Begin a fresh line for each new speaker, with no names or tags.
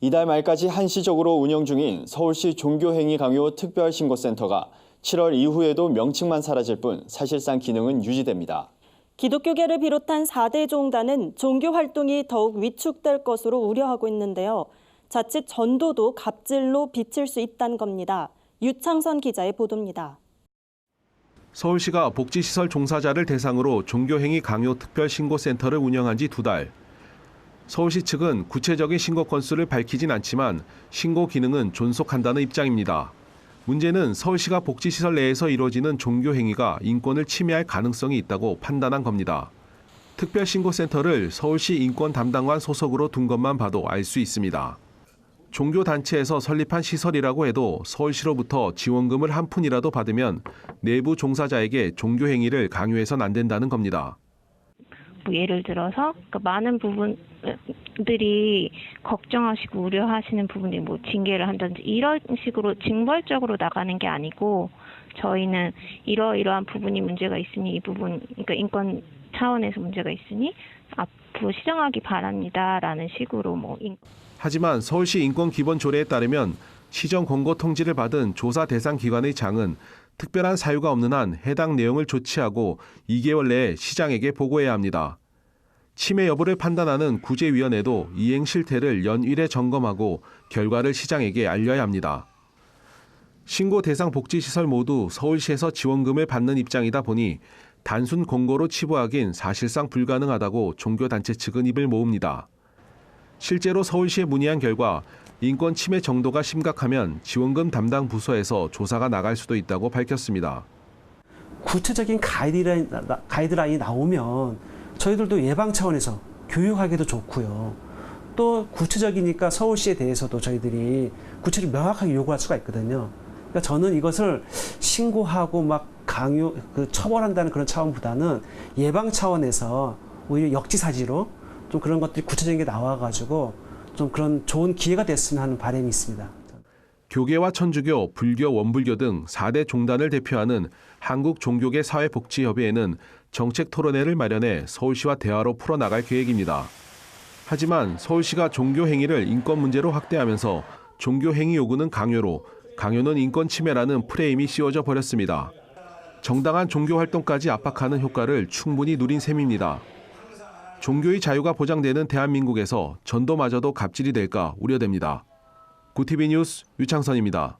이달 말까지 한시적으로 운영 중인 서울시 종교행위 강요 특별신고센터가 7월 이후에도 명칭만 사라질 뿐 사실상 기능은 유지됩니다.
기독교계를 비롯한 4대 종단은 종교 활동이 더욱 위축될 것으로 우려하고 있는데요. 자칫 전도도 갑질로 비칠 수 있다는 겁니다. 유창선 기자의 보도입니다.
서울시가 복지시설 종사자를 대상으로 종교행위 강요 특별신고센터를 운영한 지 두 달. 서울시 측은 구체적인 신고 건수를 밝히진 않지만 신고 기능은 존속한다는 입장입니다. 문제는 서울시가 복지시설 내에서 이루어지는 종교 행위가 인권을 침해할 가능성이 있다고 판단한 겁니다. 특별신고센터를 서울시 인권 담당관 소속으로 둔 것만 봐도 알 수 있습니다. 종교단체에서 설립한 시설이라고 해도 서울시로부터 지원금을 한 푼이라도 받으면 내부 종사자에게 종교행위를 강요해선 안 된다는 겁니다.
뭐 예를 들어서 그 많은 부분들이 걱정하시고 우려하시는 부분이 뭐 징계를 한다든지 이런 식으로 징벌적으로 나가는 게 아니고 저희는 이러이러한 부분이 문제가 있으니 이 부분 그러니까 인권 차원에서 문제가 있으니 앞으로 시정하기 바랍니다라는 식으로 뭐 인-
하지만 서울시 인권기본조례에 따르면 시정 권고 통지를 받은 조사 대상 기관의 장은 특별한 사유가 없는 한 해당 내용을 조치하고 2개월 내에 시장에게 보고해야 합니다. 침해 여부를 판단하는 구제위원회도 이행 실태를 연일에 점검하고 결과를 시장에게 알려야 합니다. 신고 대상 복지시설 모두 서울시에서 지원금을 받는 입장이다 보니 단순 공고로 치부하긴 사실상 불가능하다고 종교단체 측은 입을 모읍니다. 실제로 서울시에 문의한 결과 인권 침해 정도가 심각하면 지원금 담당 부서에서 조사가 나갈 수도 있다고 밝혔습니다.
구체적인 가이드라인, 나- 가이드라인이 나오면 저희들도 예방 차원에서 교육하기도 좋고요. 또 구체적이니까 서울시에 대해서도 저희들이 구체를 명확하게 요구할 수가 있거든요. 그러니까 저는 이것을 신고하고 막 강요, 그 처벌한다는 그런 차원보다는 예방 차원에서 오히려 역지사지로 좀 그런 것들이 구체적인 게 나와가지고 좀 그런 좋은 기회가 됐으면 하는 바람이 있습니다.
교계와 천주교, 불교, 원불교 등 4대 종단을 대표하는 한국종교계 사회복지협의회는 정책 토론회를 마련해 서울시와 대화로 풀어나갈 계획입니다. 하지만 서울시가 종교 행위를 인권 문제로 확대하면서 종교 행위 요구는 강요로, 강요는 인권 침해라는 프레임이 씌워져 버렸습니다. 정당한 종교 활동까지 압박하는 효과를 충분히 누린 셈입니다. 종교의 자유가 보장되는 대한민국에서 전도마저도 갑질이 될까 우려됩니다. 구티비 뉴스 유창선입니다.